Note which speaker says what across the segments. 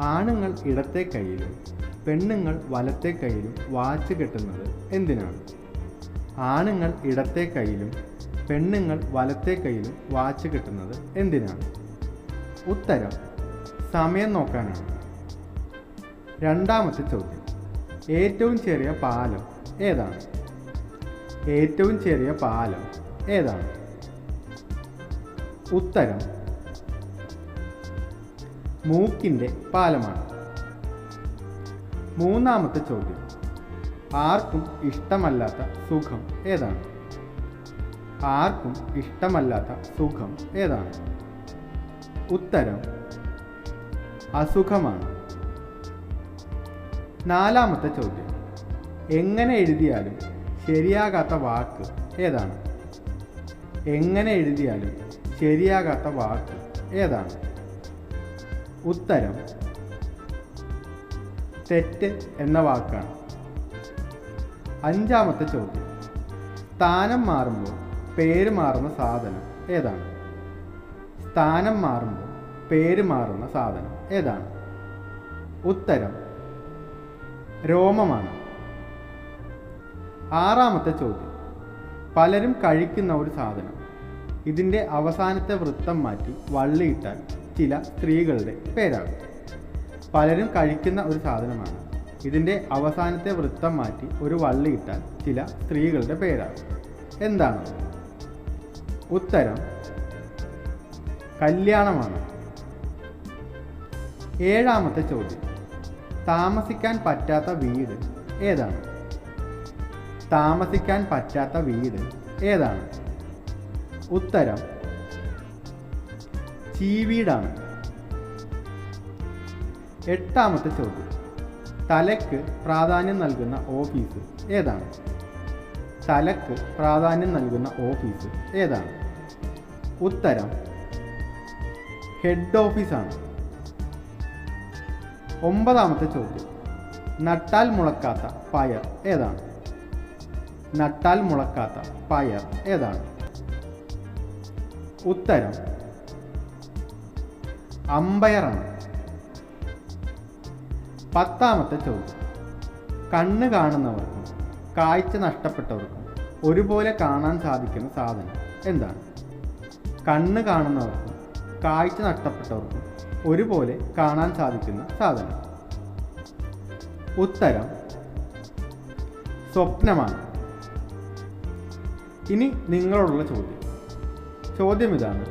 Speaker 1: ആണുങ്ങൾ ഇടത്തെ കൈയിലും പെണ്ണുങ്ങൾ വലത്തെ കൈയിലും വാച്ച് കെട്ടുന്നത് എന്തിനാണ്? ആണുങ്ങൾ ഇടത്തെ കൈയിലും പെണ്ണുങ്ങൾ വലത്തെ കൈയിലും വാച്ച് കെട്ടുന്നത് എന്തിനാണ്? ഉത്തരം സമയം നോക്കാനാണ്. രണ്ടാമത്തെ ചോദ്യം ഏറ്റവും ചെറിയ പാലം ഏതാണ്? ഏറ്റവും ചെറിയ പാലം ഏതാണ്? ഉത്തരം മൂക്കിന്റെ പാലമാണ്. മൂന്നാമത്തെ ചോദ്യം. ആർക്കും ഇഷ്ടമല്ലാത്ത സുഖം ഏതാണ്? ആർക്കും ഇഷ്ടമല്ലാത്ത സുഖം ഏതാണ്? ഉത്തരം അസുഖമാണ്. നാലാമത്തെ ചോദ്യം. എങ്ങനെ എഴുതിയാലും ശരിയാകാത്ത വാക്ക് ഏതാണ്? എങ്ങനെ എഴുതിയാലും ശരിയാകാത്ത വാക്ക് ഏതാണ്? ഉത്തരം തെറ്റ് എന്ന വാക്കാണ്. അഞ്ചാമത്തെ ചോദ്യം. സ്ഥാനം മാറുമ്പോൾ പേര് മാറുന്ന സാധനം ഏതാണ്? സ്ഥാനം മാറുമ്പോൾ പേര് മാറുന്ന സാധനം ഏതാണ്? ഉത്തരം രോമമാണ്. ആറാമത്തെ ചോദ്യം. പലരും കഴിക്കുന്ന ഒരു സാധനം. ഇതിന്റെ അവസാനത്തെ വൃത്തം മാറ്റി വള്ളിയിട്ടാൽ ചില സ്ത്രീകളുടെ പേരാകും പലരും കഴിക്കുന്ന ഒരു സാധനമാണ്. ഇതിന്റെ അവസാനത്തെ വൃത്തം മാറ്റി ഒരു വള്ളി ഇട്ടാൽ ചില സ്ത്രീകളുടെ പേരാകും എന്താണ്? ഉത്തരം കല്യാണമാണ്. ഏഴാമത്തെ ചോദ്യം താമസിക്കാൻ പറ്റാത്ത വീട് ഏതാണ്? താമസിക്കാൻ പറ്റാത്ത വീട് ഏതാണ്? ഉത്തരം ചീവീടാണ് എട്ടാമത്തെ ചോദ്യം. തലക്ക് പ്രാധാന്യം നൽകുന്ന ഓഫീസ് ഏതാണ്? തലക്ക് പ്രാധാന്യം നൽകുന്ന ഓഫീസ് ഏതാണ്? ഉത്തരം ഹെഡ് ഓഫീസാണ്. ഒമ്പതാമത്തെ ചോദ്യം. നട്ടാൽ മുളക്കാത്ത പയർ ഏതാണ്? നട്ടാൽ മുളക്കാത്ത പയർ ഏതാണ്? ഉത്തരം അമ്പയറാണ്. പത്താമത്തെ ചോദ്യം. കണ്ണ് കാണുന്നവർക്കും കാഴ്ച നഷ്ടപ്പെട്ടവർക്കും ഒരുപോലെ കാണാൻ സാധിക്കുന്ന സാധനം എന്താണ്? കണ്ണ് കാണുന്നവർക്കും കാഴ്ച നഷ്ടപ്പെട്ടവർക്കും ഒരുപോലെ കാണാൻ സാധിക്കുന്ന സാധനം. ഉത്തരം സ്വപ്നമാണ്. ഇനി നിങ്ങളോടുള്ള ചോദ്യം. ചോദ്യം ഇതാണ്.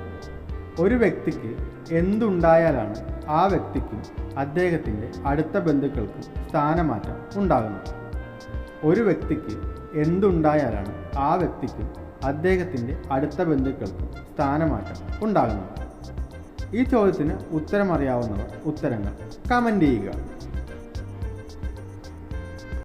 Speaker 1: ഒരു വ്യക്തിക്ക് എന്തുണ്ടായാലാണ് ആ വ്യക്തിക്കും അദ്ദേഹത്തിന്റെ അടുത്ത ബന്ധുക്കൾക്കും സ്ഥാനമാറ്റം ഉണ്ടാകുന്നത്? ഒരു വ്യക്തിക്ക് എന്തുണ്ടായാലാണ് ആ വ്യക്തിക്കും അദ്ദേഹത്തിന്റെ അടുത്ത ബന്ധുക്കൾക്കും സ്ഥാനമാറ്റം ഉണ്ടാകുന്നത്? ഈ ചോദ്യത്തിന് ഉത്തരമറിയാവുന്നവർ ഉത്തരങ്ങൾ കമന്റ് ചെയ്യുക.